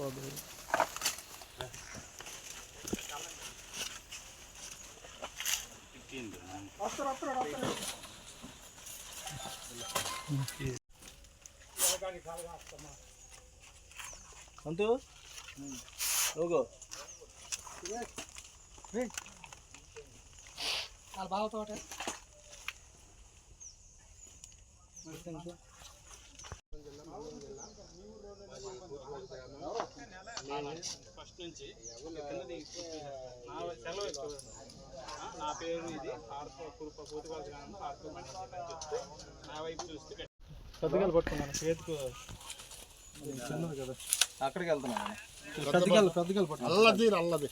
పోదు అంతు లోగో వాళ్ళ బావతో ఫస్ట్ నుంచి సెలవు నా పేరు ఇది ఆర్తో కురుప గ్రామం ఆర్తో మండలం అని చెప్తే నా వైపు చూస్తే కట్- సర్దిగాలు పట్టుకున్నాను. చేతికి చిన్నది కదా. అక్కడికి వెళ్తున్నాను. సర్దిగాలు సర్దిగాలు పట్టుకున్నాను. అల్లది అల్లది.